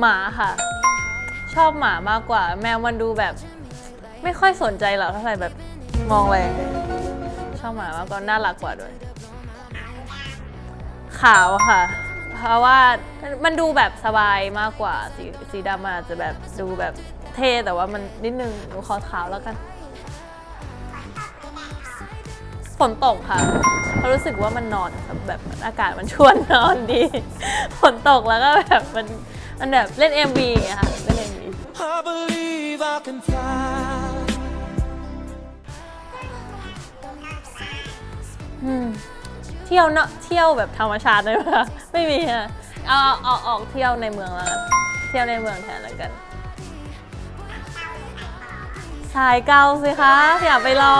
หมาค่ะ ชอบหมามากกว่า แมวมันดูแบบ ไม่ค่อยสนใจเราเท่าไหร่แบบมองแรงชอบหมามากกว่าน่ารักกว่าด้วย ขาวค่ะ เพราะว่ามันดูแบบสบายมากกว่าสีสีดำมันอาจจะแบบดูแบบเท่แต่ว่ามันนิดนึงหนูขอขาวแล้วกันฝนตกค่ะเพราะรู้สึกว่ามันนอนแบบอากาศมันชวนนอนดี ฝนตกแล้วก็แบบมัน มันแบบเล่น MV อย่างเงี้ยค่ะเล่น MV I believe I can fly. อืมเที่ยวเนอะเที่ยวแบบธรรมชาติได้ไหมคะไม่มีอะเอาเอาเอาออกเที่ยวในเมืองแล้วกันเที่ยวในเมืองแทนแล้วกันสายเกาสิคะอย่าไปรอ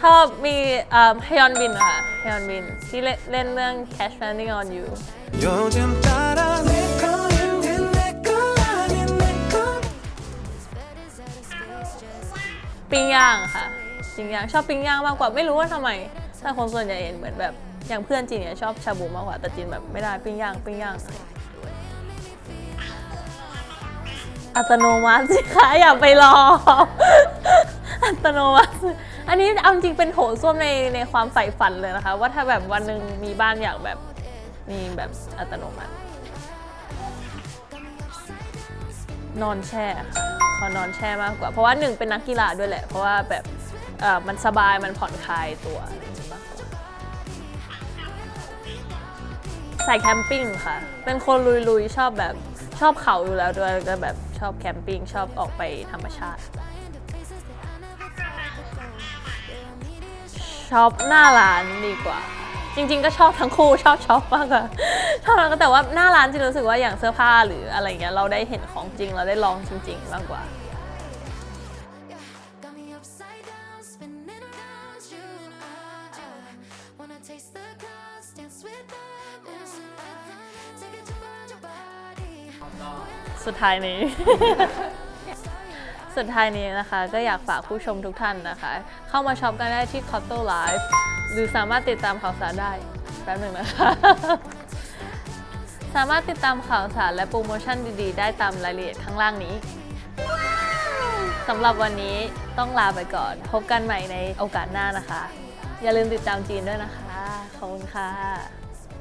ชอบมีเอ่อฮยอนบินค่ะฮยอนบิน ที่เล่นเล่นเรื่อง Cash Landing on You 요즘 따라 내 거인 게 내 거 아닌 내 거. ปิ้งย่างค่ะปิ้งย่างชอบปิ้งย่างมากกว่าไม่รู้ว่าทำไมแต่คนส่วนใหญ่เห็นเหมือนแบบอย่างเพื่อนจีนเนี่ยชอบชาบูมากกว่าแต่จีนแบบไม่ได้ปิ้งย่างปิ้งย่างอะไรอัตโนมัติสิคะอย่าไปรอ อัตโนมัติ อันนี้เอาจริงเป็นโถส้วมในในความใฝ่ฝันเลยนะคะ ว่าถ้าแบบวันหนึ่งมีบ้านอยากแบบมีแบบอัตโนมัติ นอนแช่ค่ะขอนอนแช่มากกว่า เพราะว่าหนึ่งเป็นนักกีฬาด้วยแหละ เพราะว่าแบบเออมันสบายมันผ่อนคลายตัวอะไรอย่างงี้มากกว่าใส่แคมปิ้งค่ะ เป็นคนลุยๆ ชอบแบบชอบเขาอยู่แล้วด้วยแล้วก็แบบชอบแคมปิ้งชอบออกไปธรรมชาติ ช็อปหน้าร้านดีกว่า จริง ๆ ก็ชอบทั้งคู่ชอบช็อปมากกว่าชอบแล้วก็แต่ว่าหน้าร้านจริงรู้สึกว่าอย่างเสื้อผ้าหรืออะไรเงี้ยเราได้เห็นของจริงเราได้ลองจริง ๆ มากกว่า taste the clouds, dance with them, dance with them. Take it to around your body. สุดท้ายนี้ สุดท้ายนี้นะคะ ก็อยากฝากผู้ชมทุกท่านนะคะ เข้ามาช็อปกันได้ที่ c o t t o Live หรือสามารถติดตามข่าวสารได้ แป๊บหนึ่งนะคะ สามารถติดตามข่าวสารและโปรโมชั่นดีๆ ได้ตามรายละเอียดข้างล่างนี้สำหรับวันนี้ต้องลาไปก่อน พบกันใหม่ในโอกาสหน้านะคะ อย่าลืมติดตามจีนด้วยนะคะ ขอบคุณค่ะ